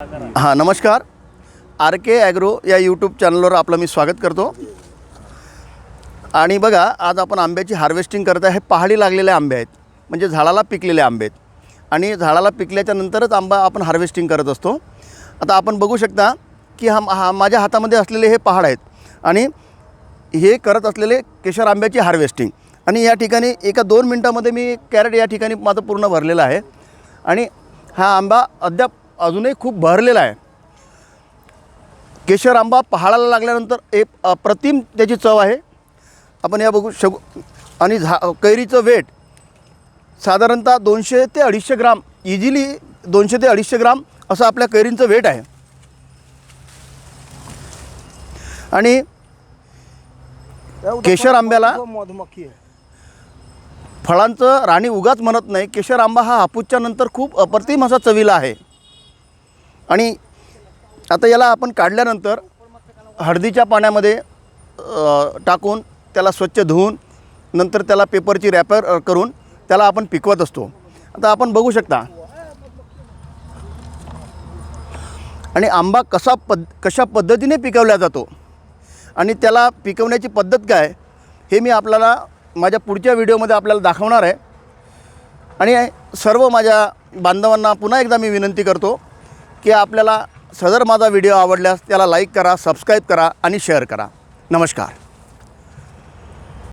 हां नमस्कार. R K agro या यूट्यूब चॅनलवर आपलं मी स्वागत करतो. आणि बघा आज आपण आंब्याची हार्वेस्टिंग करत आहे. हे पहाडी लागलेले आंबे आहेत. म्हणजे झाडाला पिकलेले आंबे आहेत. आणि झाडाला पिकल्याच्या नंतरच आंबा आपण हार्वेस्टिंग करत असतो. आता आपण बघू शकता की हा हा माझ्या हातामध्ये असलेले हे पहाड आहेत. आणि हे करत असलेले केशर आंब्याची हार्वेस्टिंग आणि या ठिकाणी एका दोन मिनटामध्ये मी कॅरेट या ठिकाणी माझं पूर्ण भरलेलं आहे. आणि हा आंबा अद्याप अजूनही खूप भरलेला आहे. केशर आंबा पहाडाला लागल्यानंतर एक अप्रतिम त्याची चव आहे. आपण या बघू शकू. आणि झा कैरीचं वेट साधारणतः दोनशे ते अडीचशे ग्राम इझिली दोनशे ते अडीचशे ग्राम असं आपल्या कैरींचं वेट आहे. आणि केशर आंब्याला मधुमक्खी आहे. फळांचं राणी उगाच म्हणत नाही. केशर आंबा हा हापूसच्या नंतर खूप अप्रतिम असा चवीला आहे. आणि आता याला आपण काढल्यानंतर हळदीच्या पाण्यामध्ये टाकून त्याला स्वच्छ धुवून नंतर त्याला पेपरची रॅपर करून त्याला आपण पिकवत असतो. आता आपण बघू शकता. आणि आंबा कसा पद कशा पद्धतीने पिकवला जातो आणि त्याला पिकवण्याची पद्धत काय हे मी आपल्याला माझ्या पुढच्या व्हिडिओमध्ये आपल्याला दाखवणार आहे. आणि सर्व माझ्या बांधवांना पुन्हा एकदा मी विनंती करतो की आपल्याला सदर माझा व्हिडिओ आवडल्यास त्याला लाईक करा सबस्क्राईब करा आणि शेअर करा. नमस्कार.